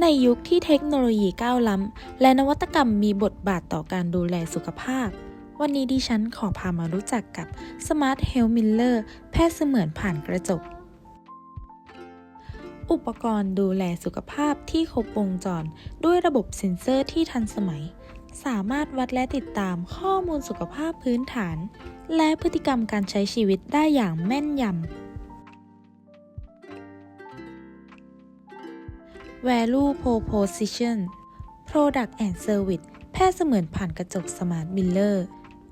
ในยุคที่เทคโนโลยีก้าวล้ำและนวัตกรรมมีบทบาทต่อการดูแลสุขภาพ วันนี้ดิฉันขอพามารู้จักกับ Smart Health Miller แพทย์เสมือนผ่านกระจก อุปกรณ์ดูแลสุขภาพที่ครบวงจร ด้วยระบบเซ็นเซอร์ที่ทันสมัย สามารถวัดและติดตามข้อมูลสุขภาพพื้นฐาน และพฤติกรรมการใช้ชีวิตได้อย่างแม่นยำ Value Proposition Product and Service แพทย์เสมือนผ่านกระจก Smart Miller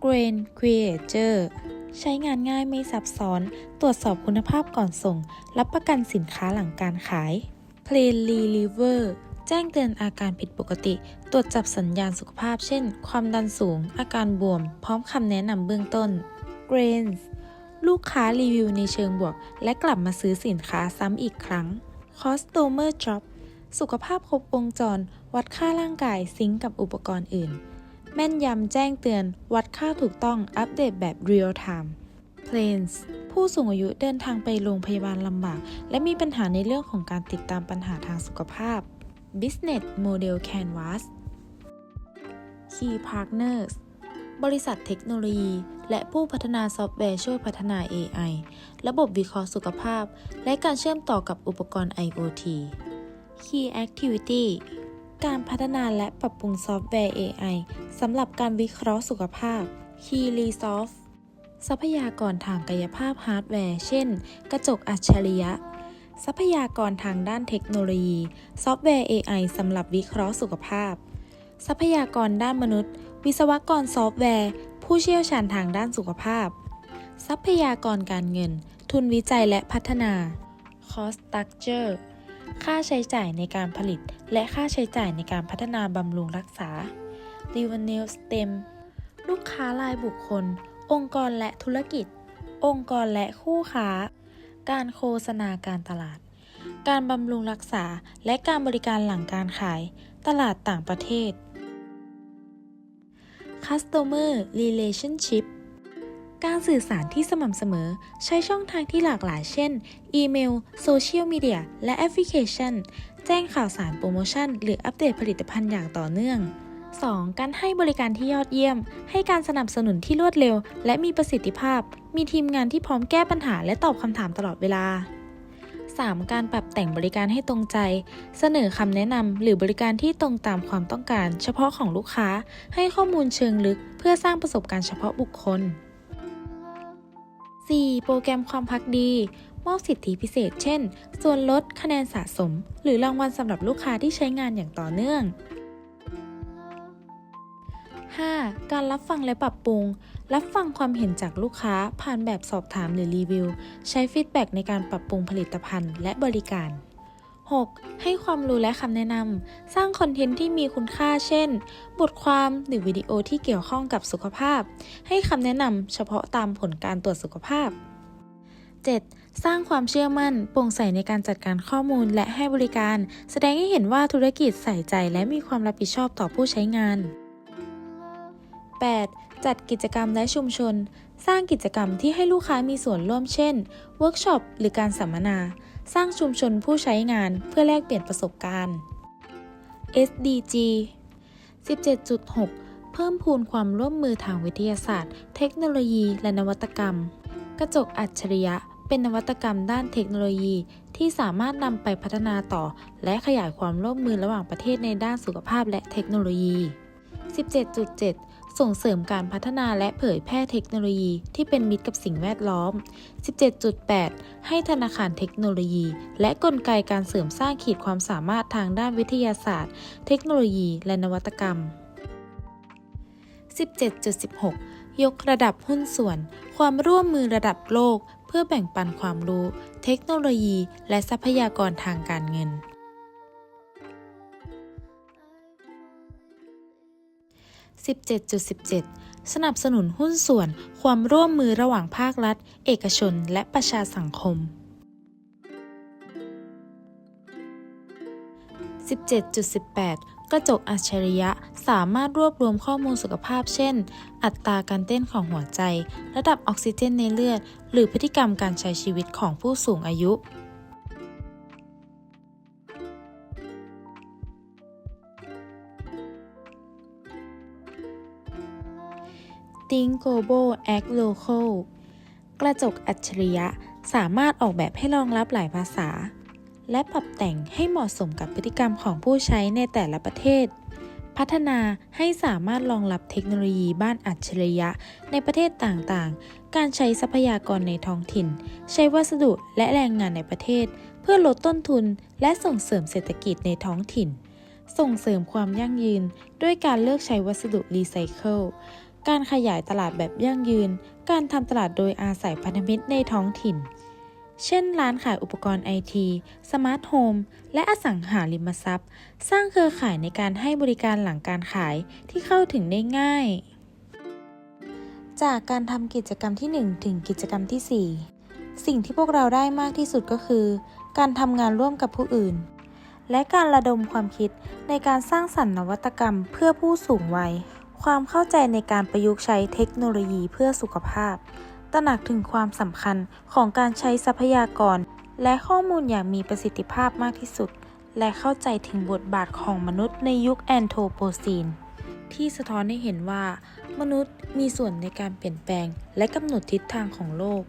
Grain Creator ใช้งานง่ายไม่ซับซ้อน ตรวจสอบคุณภาพก่อนส่ง รับประกันสินค้าหลังการขาย Plain Reliever แจ้งเตือนอาการผิดปกติ ตรวจจับสัญญาณสุขภาพ เช่น ความดันสูง อาการบวม พร้อมคำแนะนำเบื้องต้น Grains ลูกค้ารีวิวในเชิงบวก และกลับมาซื้อสินค้าซ้ำอีกครั้ง Customer Drop สุขภาพครบวงจร วัดค่าร่างกายซิงกับอุปกรณ์อื่น แม่นยำแจ้งเตือน วัดค่าถูกต้องอัปเดตแบบ Real Time Planes ผู้สูงอายุเดินทางไปโรงพยาบาลลำบาก และมีปัญหาในเรื่องของการติดตามปัญหาทางสุขภาพ Business Model Canvas Key Partners บริษัทเทคโนโลยี และผู้พัฒนาซอฟต์แวร์ช่วยพัฒนา AI ระบบวิเคราะห์สุขภาพ และการเชื่อมต่อกับอุปกรณ์ IoT Key Activity การพัฒนาและปรับปรุงซอฟต์แวร์ AI สำหรับการวิเคราะห์สุขภาพ Key Resource ทรัพยากรทางกายภาพฮาร์ดแวร์ เช่น กระจกอัจฉริยะ ทรัพยากรทางด้านเทคโนโลยี ซอฟต์แวร์ AI สำหรับวิเคราะห์สุขภาพ ทรัพยากรด้านมนุษย์ วิศวกรซอฟต์แวร์ ผู้เชี่ยวชาญทางด้านสุขภาพ ทรัพยากรการเงิน ทุนวิจัยและพัฒนา Cost Structure ค่าใช้จ่ายในการผลิต และค่าใช้จ่ายในการพัฒนาบำรุงรักษา Revenue Stem ลูกค้ารายบุคคล องค์กรและธุรกิจ องค์กรและคู่ค้า การโฆษณาการตลาด การบำรุงรักษาและการบริการหลังการขาย ตลาดต่างประเทศ Customer Relationship การสื่อสารที่สม่ำเสมอ ใช้ช่องทางที่หลากหลายเช่น อีเมล โซเชียลมีเดีย และแอปพลิเคชัน แจ้งข่าวสารโปรโมชั่น หรืออัปเดตผลิตภัณฑ์อย่างต่อเนื่อง 2. การให้บริการที่ยอดเยี่ยม ให้การสนับสนุนที่รวดเร็ว และมีประสิทธิภาพ มีทีมงานที่พร้อมแก้ปัญหาและตอบคำถามตลอดเวลา 3. การปรับแต่งบริการให้ตรงใจ เสนอคำแนะนำหรือบริการที่ตรงตามความต้องการ เฉพาะของลูกค้า ให้ข้อมูลเชิงลึก เพื่อสร้างประสบการณ์เฉพาะบุคคล 4. โปรแกรมความพักดี มอบสิทธิพิเศษ เช่น ส่วนลดคะแนนสะสม หรือรางวัลสำหรับลูกค้าที่ใช้งานอย่างต่อเนื่อง 5. การรับฟังและปรับปรุง รับฟังความเห็นจากลูกค้าผ่านแบบสอบถามหรือรีวิว ใช้ฟีดแบ็กในการปรับปรุงผลิตภัณฑ์และบริการ 6. ให้ความรู้และคำแนะนำ สร้างคอนเทนต์ที่มีคุณค่าเช่น บทความหรือวิดีโอที่เกี่ยวข้องกับสุขภาพ ให้คำแนะนำเฉพาะตามผลการตรวจสุขภาพ 7. สร้างความเชื่อมั่น โปร่งใสในการจัดการข้อมูลและให้บริการ แสดงให้เห็นว่าธุรกิจใส่ใจและมีความรับผิดชอบต่อผู้ใช้งาน 8. จัดกิจกรรมและชุมชน สร้างกิจกรรมที่ให้ลูกค้ามีส่วนร่วมเช่น เวิร์กช็อปหรือการสัมมนา สร้างชุมชนผู้ใช้งานเพื่อแลกเปลี่ยนประสบการณ์ SDG 17.6 เพิ่มพูนความร่วมมือทางวิทยาศาสตร์ เทคโนโลยี และนวัตกรรม กระจกอัจฉริยะ เป็นนวัตกรรมด้านเทคโนโลยีที่สามารถนำไปพัฒนาต่อ และขยายความร่วมมือระหว่างประเทศในด้านสุขภาพและเทคโนโลยี 17.7 ส่งเสริมการพัฒนาและเผยแพร่เทคโนโลยีที่เป็นมิตรกับสิ่งแวดล้อม 17.8 ให้ธนาคารเทคโนโลยี และกลไกการเสริมสร้างขีดความสามารถทางด้านวิทยาศาสตร์ เทคโนโลยี และนวัตกรรม 17.16 ยกระดับหุ้นส่วน ความร่วมมือระดับโลก เพื่อแบ่งปันความรู้ เทคโนโลยี และทรัพยากรทางการเงิน 17.17 สนับสนุนหุ้นส่วนความร่วมมือระหว่างภาครัฐ เอกชน และประชาสังคม 17.18 กระจกอัจฉริยะสามารถรวบรวมข้อมูลสุขภาพ เช่น อัตราการเต้นของหัวใจ ระดับออกซิเจนในเลือด หรือพฤติกรรมการใช้ชีวิตของผู้สูงอายุ Think Global Act Local กระจกอัจฉริยะสามารถออกแบบให้รองรับหลายภาษา และปรับแต่งให้เหมาะสมกับพฤติกรรมของผู้ใช้ในแต่ละประเทศ พัฒนาให้สามารถรองรับเทคโนโลยีบ้านอัจฉริยะในประเทศต่างๆ การใช้ทรัพยากรในท้องถิ่น ใช้วัสดุและแรงงานในประเทศ เพื่อลดต้นทุนและส่งเสริมเศรษฐกิจในท้องถิ่นส่งเสริมความยั่งยืนด้วยการเลือกใช้วัสดุรีไซเคิล การขยายตลาดแบบยั่งยืน การทำตลาดโดยอาศัยพันธมิตรในท้องถิ่น เช่น ร้านขายอุปกรณ์ไอทีสมาร์ทโฮม และอสังหาริมทรัพย์ สร้างเครือข่ายในการให้บริการหลังการขายที่เข้าถึงได้ง่าย จากการทำกิจกรรมที่ 1 ถึงกิจกรรมที่ 4 สิ่งที่พวกเราได้มากที่สุดก็คือ การทำงานร่วมกับผู้อื่น และการระดมความคิดในการสร้างสรรค์นวัตกรรมเพื่อผู้สูงวัย ความเข้าใจในการประยุกต์ใช้เทคโนโลยีเพื่อสุขภาพ ตระหนักถึงความสำคัญของการใช้ทรัพยากร และข้อมูลอย่างมีประสิทธิภาพมากที่สุด และเข้าใจถึงบทบาทของมนุษย์ในยุคแอนโทโปซีน ที่สะท้อนให้เห็นว่า มนุษย์มีส่วนในการเปลี่ยนแปลง และกำหนดทิศทางของโลก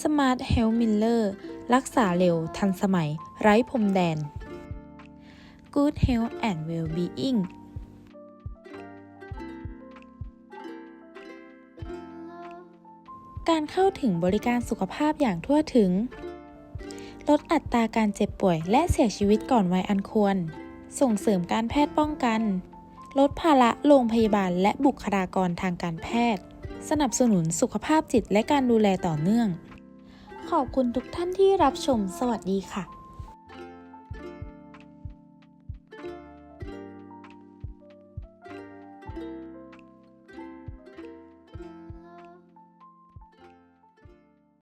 Smart Health Miller รักษาเร็วทันสมัย ไร้พรมแดน Good Health and Well-being การเข้าถึงบริการสุขภาพอย่างทั่วถึง ลดอัตราการเจ็บป่วยและเสียชีวิตก่อนวัยอันควร ส่งเสริมการแพทย์ป้องกัน ลดภาระโรงพยาบาลและบุคลากรทางการแพทย์ สนับสนุนสุขภาพจิตและการดูแลต่อเนื่อง อบคุณทุกท่านที่รับชม สวัสดีค่ะ